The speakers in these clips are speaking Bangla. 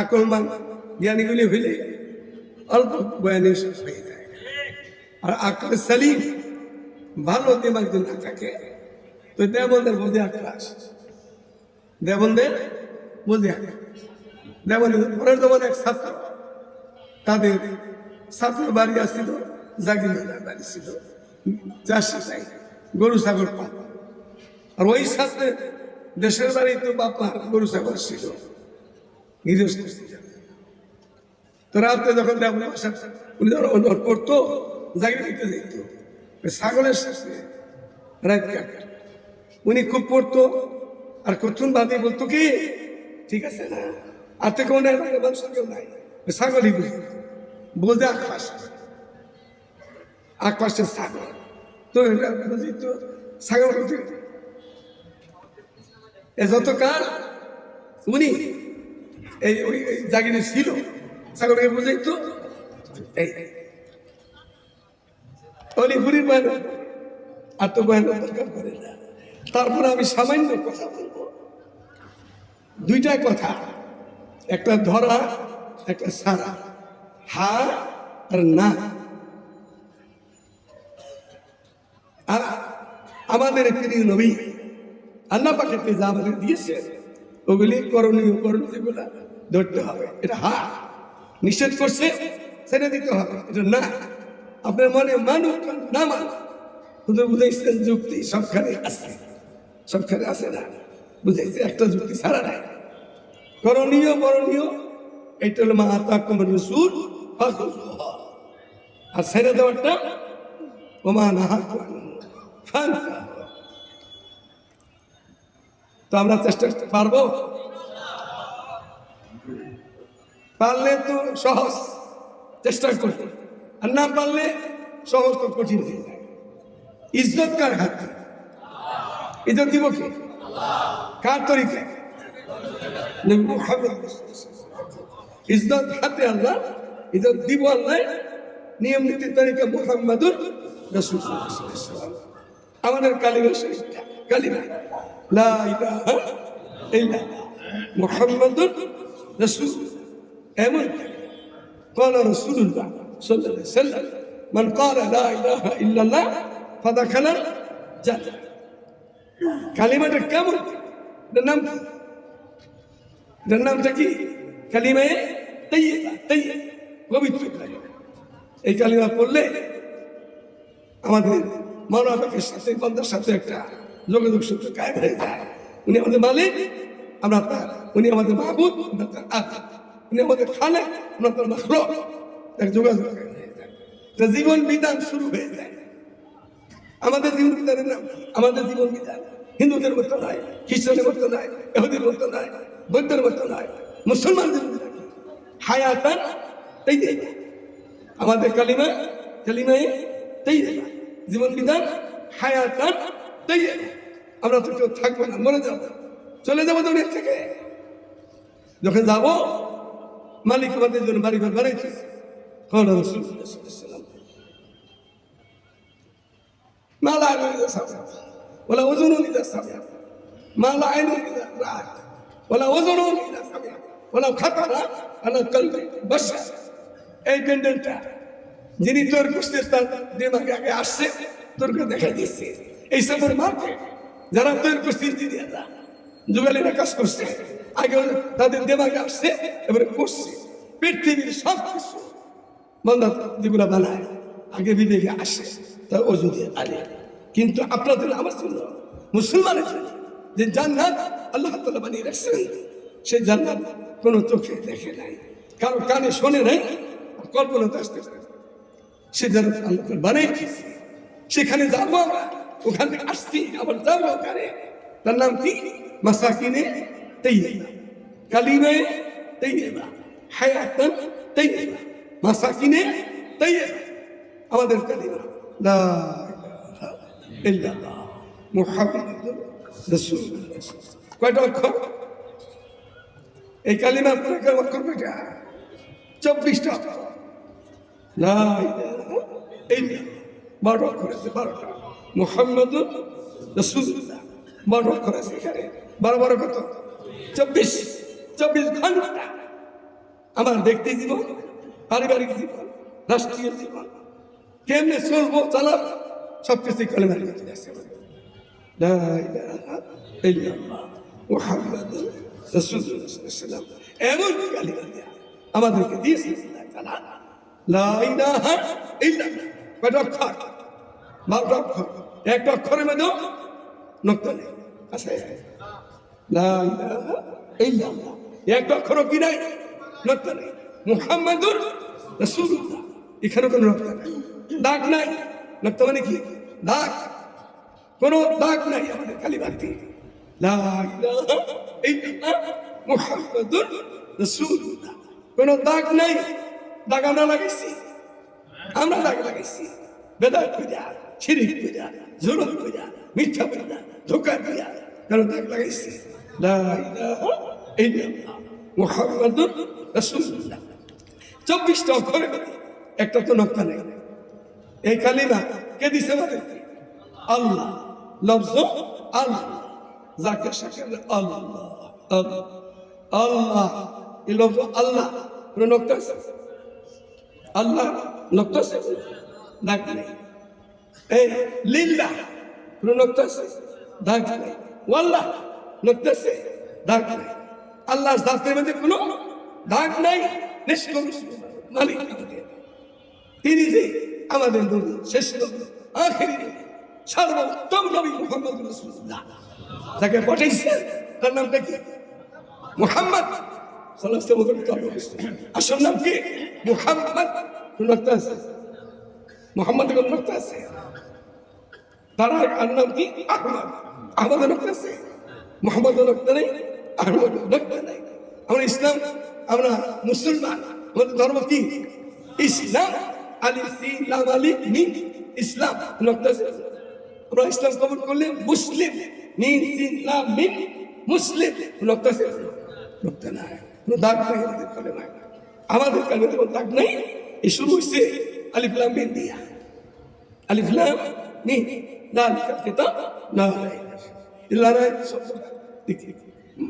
আকলমান জ্ঞানীগুলি হইলে অল্প বয়ানে হয়ে যায়। আর আকল সালিম ভালো দিমাগ যদি না থাকে, তো দেবনদের বোঝে আক্রাস দেবনদের বোঝে আক্রাস দেবনের পরের যেমন এক ছাত্র, তাদের ছাত্র বাড়ি আসছিল, জাগির বাড়ি ছিল চাষি চাই গরু ছাগল পাল আর ওই সাথে দেশের বাড়ি তো বাপা গরু ছাগল ছিল। ছিল। তো রাত্রে যখন উনি অনুভব করতো ছাগলের সাথে রাত উনি খুব পড়তো আর কখন বাদে বলতো কি, ঠিক আছে না, আর তো কোনো মানুষ কেউ নাই। ছাগলই বুঝে বোঝে আকাশ, আকাশের ছাগল। তো এটা ছাগল এ যত কাল উনি এই, ওই জাগিরে ছিল। বুঝাই তো আর তো বয়ান দরকার করে না। তারপরে আমি সামান্য কথা বলব। দুইটা কথা। একটা ধরা, একটা সারা। হা আর না। আর আমাদের প্রিয় নবী আল্লাহ পাকে যা আমাদের দিয়েছে ওগুলি করণীয় করণ যেগুলা। ধরতে হবে। এটা হা নিষেধ করছে ছেড়ে দিতে হবে। এটা না। আপনার মনে মানুষ না মানুষ। শুধু বুঝাইছেন যুক্তি সবখানে আছে। সবখানে আছে না। বুঝাইছে একটা যুক্তি ছাড়া নাই। করণীয় করণীয় এটা হলো মা তাকুম রসুল আর ছেড়ে দেওয়ারটা ও ওমা নাহা তো আমরা চেষ্টা করতে পারব? পারলে তো সহজ, চেষ্টা করতে আর না পারলে সহজ তো কঠিন হয়ে যায়। ইজ্জত কার হাতে? ইজ্জত দিব কে? কার তরিকায় নবী ইজ্জত হাতে আল্লাহ, ইজ্জত দিব আল্লাহ নিয়ম নীতি তরিকা মুহাম্মাদুর আমাদের কালিমা শরীফটা, কালিমা, লা ইলাহা ইল্লাল্লাহ, মুহাম্মাদুর রাসূল এমন قال رسول الله صلى الله عليه وسلم من قال لا اله الا الله فدخل الجنه কালিমাটা কেমন এটার নাম কি? এটার নামটা কি কালিমায় তাইয়্যিবা তাইয়্যিবা পবিত্র কালিমা এই কালিমা পড়লে আমাদের মানবের সাথে বন্ধার সাথে একটা যোগাযোগ সূত্র কায়েম হয়ে যায় উনি আমাদের মালিক আমরা তার উনি আমাদের মাহবুদ আমরা তার খালেক আমরা তার মাখলুক। এক যোগাযোগ জীবন বিধান শুরু হয়ে যায়। আমাদের জীবন বিধানের নাম আমাদের জীবন বিধান হিন্দুদের মতো নয় খ্রিস্টানের মতো নয় এহুদের মতো নয় বৌদ্ধের মতো নয়, মুসলমানদের মতো হায়াতান, তাই দেয় আমাদের কালিমা, কালিমায় তাই দেয় জীবন বিধান হায়াতান, তাই দেয় আমরা তো কেউ থাকব না, মরে যাব। চলে যাব দুনিয়া থেকে। যখন যাব মালিক আমাদের জন্য বাড়ি ঘর বানাইছে قال رسول الله صلى الله عليه وسلم ما لا عين إذا سمعت ولا أذن إذا سمعت ما لا عين إذا رأت ولا أذن إذا سمعت ولا خطر على قلب بشر এই প্যান্ডেলটা যিনি তোর করছে তার দিমাগে আগে আসছে তোরকে দেখা দিচ্ছে এই সবের মার্কেট যারা তৈরি করছে ইঞ্জিনিয়াররা যুগালীরা কাজ করছে। আগে তাদের দিমাগে আসছে, এবারে করছে। পৃথিবীর সব কিছু। বন্ধা যেগুলো বানায়, আগে বিবেকে আসে, তা অজু দিয়ে আনে কিন্তু আপনাদের আমার জন্য, মুসলমানের জন্য, যে জান্নাত আল্লাহ তালা বানিয়ে রাখছেন, সে জান্নাত কোনো চোখে দেখে নাই, কারও কানে শোনে নাই আর কল্পনাতে আসতে পারে সে জান্নাত আল্লাহ তাআলা বানিয়ে দিয়েছে সেখানে যাব আমরা, ওখান আসছি, আবার যাব ওখানে। তার নাম কি? মাসাকিনে তাইয়্যিবা কালিমে তাইয়্যিবা হায়াতান তাইয়্যিবা মাসাকিনে তাইয়্যিবা আমাদের কালিমা লা ইল্লাল্লাহ মুহাম্মাদুর রাসূলুল্লাহ কয়টা অক্ষর এই কালিমা পরে কেন অক্ষর কয়টা চব্বিশটা অক্ষর লা ইল্লাল্লাহ। বারো অক্ষর আছে বারোটা মুহাম্মাদুর রাসূলুল্লাহ। বারো অক্ষর আছে এখানে। বারো বারো কত? চব্বিশ। চব্বিশ ঘণ্টা। আমার ব্যক্তি জীবন, পারিবারিক জীবন, রাষ্ট্রীয় জীবন। কেমনে চলবো, চালাবো সব কিছুই কলেমার ভিতরে আছে। এমন কালিমা আমাদেরকে দিয়েছে। কয়টা অক্ষর? বারোটা অক্ষর। একটা অক্ষরের মধ্যে নক্তা নেই। আছে লা ইলাহা ইল্লাল্লাহ। একটা অক্ষরও কি নাই? নক্তা নেই। মুহাম্মাদুর রাসূলুল্লাহ। এখানে কোনো নক্তা নাই। দাগ নাই। মানে কি? দাগ। কোনো দাগ নাই আমাদের কোনো দাগ নাই। দাগ আমরা লাগাইছি। আমরা দাগ লাগাইছি। বেদাত কইরা শিরিক কইরা জুলুম কইরা মিথ্যা কইরা ধোকা দিয়া কারণ দাগ লাগাইছি। চব্বিশটা অক্ষরের মধ্যে একটা তো নক্তা নেই। এই কালিমা কে দিছে আমাদেরকে আল্লাহ। লফজ আল্লাহ। যাকে সাকার আল্লাহ আল্লাহ। আল্লাহ, এই লফজ আল্লাহ কোনো নক্তা আছে? আল্লাহ নক্তা আছে? দাগ নেই। এই লিল্লাহ কোনো নক্তা আছে? দাগ নেই। ওয়াল্লাহ নক্তা আছে দাগ নেই আল্লাহ জাতের মধ্যে কোনো দাগ নাই, নিষ্কলুষ মালিক। তিনি যে আমাদের নবী, শেষ নবী, আখেরি সর্বোত্তম নবী মোহাম্মদ রসুল্লাহ তাকে পাঠাইছেন তার নামটা কি? মোহাম্মদ আসল নাম কি? মোহাম্মদ। কোন আছে? মোহাম্মদ কোন আছে? তার আর নাম কি? আহমদ। আহমদ আছে? মোহাম্মদ একটা নেই আহমদ একটা নেই। আমরা ইসলাম, আমরা মুসলমান। আমাদের ধর্ম কি? ইসলাম। আলী সিলাম আলী নি ইসলাম। আছে। আমরা ইসলাম কবুল করলে মুসলিম। নিন সিন লাম মিন মুসলিম। নক্তা আছে। নক্তা নাই। কোনো দাগ নাই আমাদের কালেমায় আমাদের দাগ নাই। এই শুরু হয়েছে আলিফ, লাম মিন দিয়া। আলিফ, লাম মিন দালিকাল কিতাব লা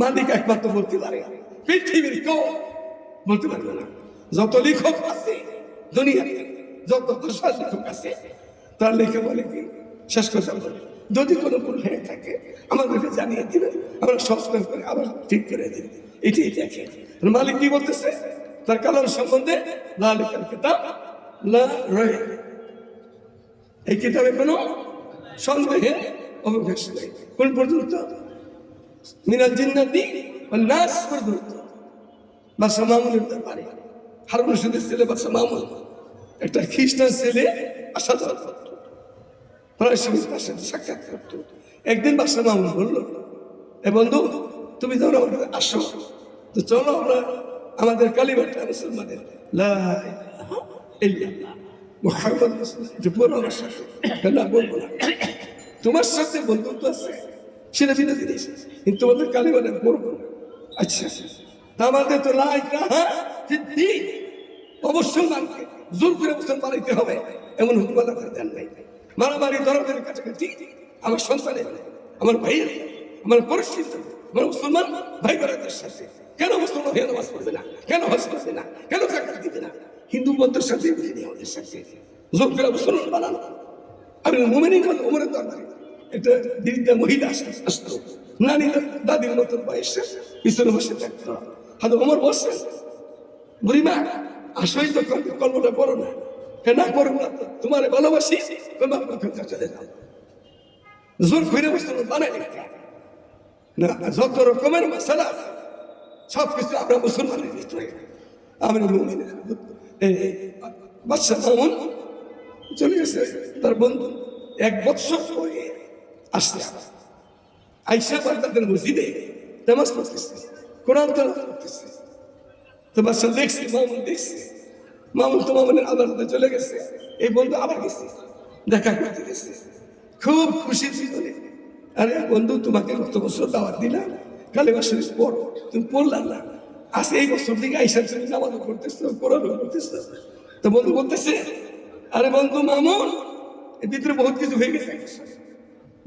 মালিক একমাত্র বলতে পারে। পৃথিবীর বলতে পারবে না। যত লেখক আছে দুনিয়াতে যত ভাষার লেখক আছে, তার লেখে বলে কি? শেষ কথা বলে। যদি কোনো ভুল হয়ে থাকে, আমাদেরকে জানিয়ে দিবে। আমরা সংস্কার করে আবার ঠিক করে দেবে এটাই দেখে। মালিক কি বলতেছে? তার কালাম সম্বন্ধে লালিকাল কিতাব লা রয়ে এই কিতাবে কোনো সন্দেহের অবকাশ নেই কোন পর্যন্ত? মিনাল জিন্নাতি নাস পর্যন্ত। বাসা মামুনের ব্যাপারে। হারুন ছেলে বাসা মামুন। একটা খ্রিস্টান ছেলে আসা যাওয়া করতো প্রায় সময় তার সাথে সাক্ষাৎ করতো। একদিন বাসা মামুন বলল, এ বন্ধু, তুমি যখন আমার আসো। তো চলো আমরা আমাদের কালিমাটা মুসলমানের মুহাম্মদ কেন বলব না। তোমার সাথে বন্ধুত্ব আছে, সেটা বিনা জিনিস। কিন্তু তোমাদের কালিমাটা বলব না আচ্ছা আমাদের তো লা ইলাহা ফিদ্দিন অবশ্যই মানকে জোর করে মুসলমান বানাইতে হবে, এমন হুকুম করে দেন নাই। মারামারি দরদের কাছাকাছি। আমার সন্তানের, আমার ভাইয়ের, আমার পরিস্থিত আমার মুসলমান ভাই বোনদের সাথে। কেন মুসলমান হয়ে নামাজ পড়বে না? কেন হজ করবে না? কেন জাকাত দিবে না? হিন্দু বন্ধুর সাথে বুঝিনি আমাদের সাথে। জোর করে মুসলমান বানানো আমি মোমেনি ওমরের দরবারে একটা বৃদ্ধা মহিলা আসতো নানি দাদির মতন বয়সে পিছনে বসে থাকতো হয়তো ওমর বসে বুড়িমা আসলেই তো কল- কল্পটা করো না। কেন করব না? তোমার ভালোবাসি চলে যাও। জোর করে মুসলমান বানাই না যত রকমের মশলা সব কিছু আমরা মুসলমানের আমরা মুমিনের বাচ্চা মামুন চলে গেছে। তার বন্ধু এক বৎসর পরে আসছে আইসা বাগদাদের মসজিদে নামাজ পড়তেছে, কোরআন তেলাওয়াত করতেছে। তো বাচ্চা দেখছে, মামুন দেখছে। মামুন তো মামুনের আদালতে চলে গেছে। এই বন্ধু আবার গেছে, দেখা করতে গেছে। খুব খুশি জীবনে। আরে বন্ধু, তোমাকে গত বছর দাওয়াত দিলাম, কালী মাসের পড়ো তুমি পড়লাম না। আজ এই বছর থেকে আইসার তুমি নামাজও করতেছো কোরআনও করতেছো তো বন্ধু বলতেছে আরে বন্ধু, মামুন, এর ভিতরে বহুত কিছু হয়ে গেছে।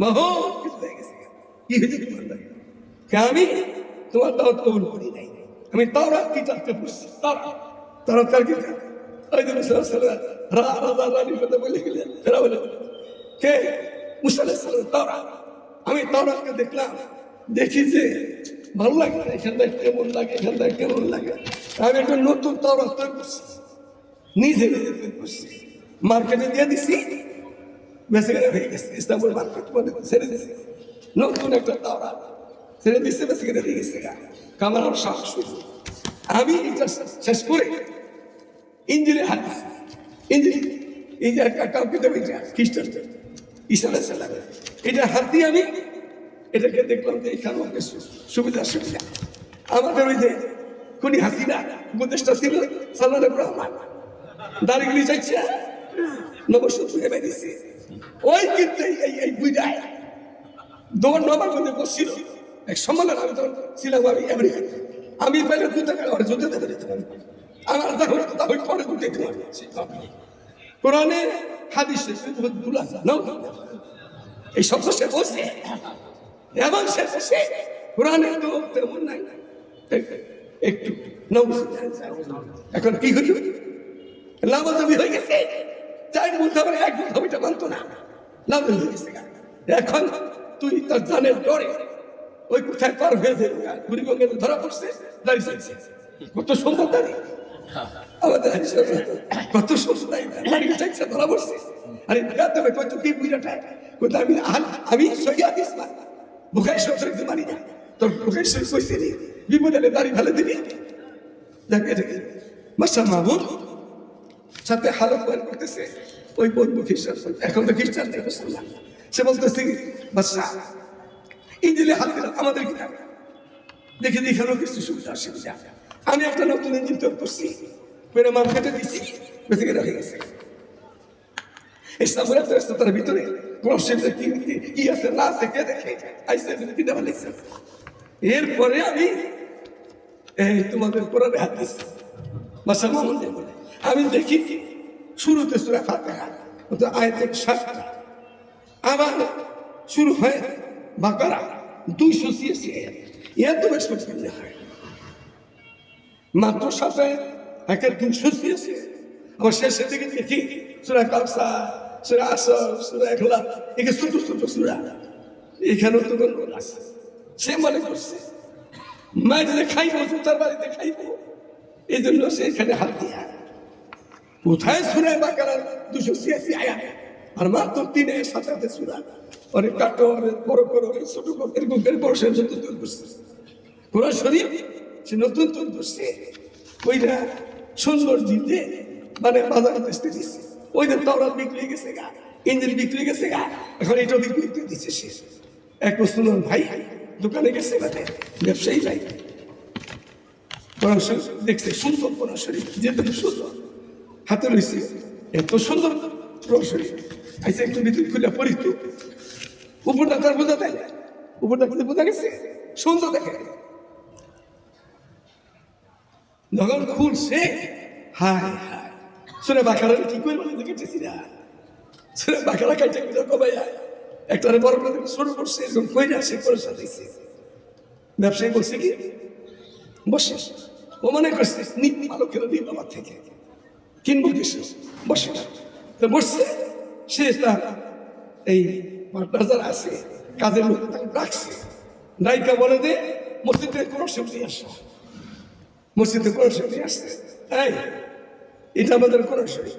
বহুত কিছু হয়ে গেছে। কি হয়েছে কে আমি? তোমার দাওয়াত কবুল করি নাই। আমি পড়ছি তারা তারা তার কিতাব ওই যে মুসা রা, রাজা রানীর কথা বলে গেলেন। এরা বলে, কে? আমি তাওরাকে দেখলাম। দেখি যে ভালো লাগে না এখানটা কেমন লাগে এখানটা কেমন লাগে। আমি একটা নতুন তাওরা তৈরি করছি। নিজে নিজে তৈরি করছি। মার্কেটে দিয়ে দিছি বেঁচে গেলে হয়ে গেছে ইস্তাম্বুল মার্কেট মনে ছেড়ে দিছে নতুন একটা তাওরা ছেড়ে দিচ্ছে বেঁচে গেলে হয়ে গেছে কামার আমার সাহস আমি এটা শেষ করে ইঞ্জিনে হাত। ইঞ্জিন এই যে একটা কাউকে দেবে এটা খ্রিস্টান ইসালা সালাম এটা হাত দিয়ে আমি এটাকে দেখলাম যে এখানে সু- সুবিধা সুবিধা আমাদের ওই যে খুনি হাসিনা উপদেশটা ছিল সালানের রহমান দাঁড়িয়ে চাইছে নবশ তুলে বেরিয়েছে ওই কিন্তু এই- বুঝায় দৌড় নবার মধ্যে বসছিল। এক সম্মেলন আমি তখন ছিলাম আমি আমেরিকাতে। আমি পেলে দু টাকা যুদ্ধ দেবে দিতে আমার তখন তখন পরে দুটো দিতে কোরআনে হাদিসে এই শব্দ সে বসে এবং সে বসে কোরআনে তো তেমন নাই। একটু নৌ এখন কি হইল লাভজবি হয়ে গেছে। চার বলতে হবে এক হবে এটা মানতো না। এখন, তুই তার জানের ডরে ওই কোথায় পার হয়ে যাবে বুড়িগঙ্গে ধরা পড়ছে, দাঁড়িয়ে কত সুন্দর দাঁড়িয়ে। আমাদের কত সুন্দর সাথে হালত বার করতেছে। ওই বন্ধু খ্রিস্টান এখন তো খ্রিস্টান নেই, মুসলমান। সে বলতেছে বাচ্চা ইঞ্জিনে হাত দিলাম, আমাদের কিতাব দেখে দেখে, আরও কিছু সুবিধা, অসুবিধা। আমি একটা নতুন ইঞ্জিন তৈরি করছি। করে দিচ্ছি বেঁচে গেলে হয়ে গেছে। রাস্তার ভিতরে কি, কি- আছে, না আছে, কে দেখে? আইসে কিনে এরপরে আমি, এই তোমাদের কোরআনে হাত দিচ্ছি বাসা মামুন বলে। আমি দেখি শুরুতে সুরা অত আয়াতের সাতটা। আবার শুরু হয় বাকারা, দুইশো ছিয়াশি আয়াত। এত বেশ হয়। মাত্র সাথে একের দুইশো ছিয়াশি আবার শেষে দিকে দেখি সুরা কালসা সুরা আসর, সুরা এখলা একে ছোট ছোট সুরা। এখানেও তো গল্প আছে। সে মনে করছে, মায়ের খাইবো, জুতার বাড়িতে খাইবো। এই জন্য সে এখানে হাত দিয়া। কোথায় শুনে বাকার দুশো ছিয়াশি আয়া আর মাত্র তিনে সাথে সুরা। অনেক কাটো বড় করো অনেক ছোট করো বড় সে নতুন তৈরি করছে কোরআন শরীফ সে নতুন তৈরি করছে ওইটা সুন্দর দিতে মানে বাজার বেচতে দিচ্ছে ওই যে বিক্রি হয়ে গেছে গা, ইঞ্জিন বিক্রি হয়ে গেছে গা, এখন এটা বিক্রি করে দিচ্ছে সে। এক মুসলমান ভাই, দোকানে গেছে মানে ব্যবসায়ী ভাই। কোরআন দেখছে, সুন্দর কোরআন শরীফ যেহেতু সুন্দর। হাতে রয়েছে। এত সুন্দর আইসে একটু ভিতরে খুলে পড়িত উপরটা তার বোঝা দেয় উপরটা খুলে বোঝা গেছে? সুন্দর দেখে। যখন খুলছে? হায় হায়। শুনে বাকারা কি করে দেখেছি না? শুনে বাকারা কাইটা কিনা কমাই একটারে বড় করে শুরু করছে কই না সে করে ব্যবসায়ী বলছে কি? বসে। ও মনে করছে নিক ভালো করে নিব আমার থেকে। কিনবো কিছু বসে। তো বসছে, সে তার এই পার্টনার আছে, কাজের লোক ডাকছে। নায়িকা বলে দে, মসজিদে কোনো সবজি আসো। মসজিদে কোনো সবজি আসছে এই, এটা আমাদের কোনো শরীর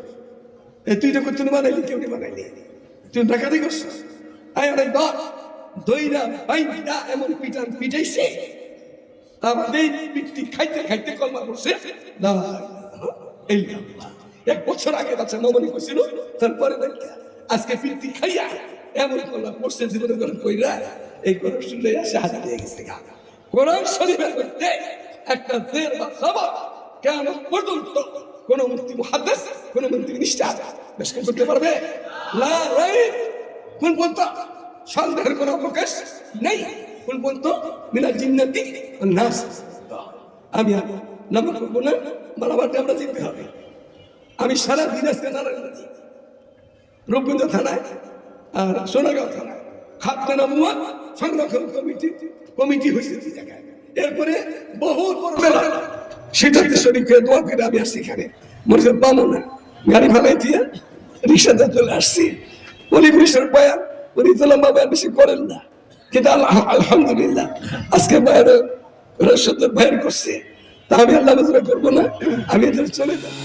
এই তুই যখন তুমি বানাইলি, কেউ বানাইলি? তুই ডাকাতি করছিস আই অনেক দর দইরা, বাইন্দা, এমন পিটান পিটাইছে। আমাদের পিঠটি খাইতে খাইতে কলমা করছে ইলাহা ইল্লাল্লাহ। এক বছর আগে বাচ্চা নমনি করছিল তারপরে আজকে পিঠটি খাইয়া এমন কলমা পড়ছে জীবনে করে কইরা, এই কোরআন শুনলে আসে হাতে দিয়ে গেছে গা। কোরআন শরীফের মধ্যে একটা জের বা সবাব কেমন পর্যন্ত কোন মুক্তি মুহাদ্দিস, কোন মুক্তি নিষ্ঠা বেশ করতে পারবে? লা রাইব কোন পন্থা। সন্দেহের কোনো অবকাশ নেই। কোন পর্যন্ত মিনা জিন্নাতি নাস। আমি আর নামা করব না মালাবারটা আমরা জিততে হবে। আমি সারা দিন আজকে নারায়ণগঞ্জ রূপগঞ্জ থানায় আর সোনাগাঁও থানায়। খাদ্য নামুয়া সংরক্ষণ কমিটি কমিটি হয়েছে এরপরে বহু মেলা করে দোয়া করে আমি আসছি এখানে। মনে পাবো না গাড়ি ভাড়াই দিয়ে রিক্সাতে চলে আসছি। উনি পুলিশের বয়ান, উনি তো লম্বা বেশি করেন না। কিন্তু আলহামদুলিল্লাহ, আজকে বয়ান রসদ বয়ান করছে। তা আমি আল্লাহ করব না। আমি এদের চলে যাব।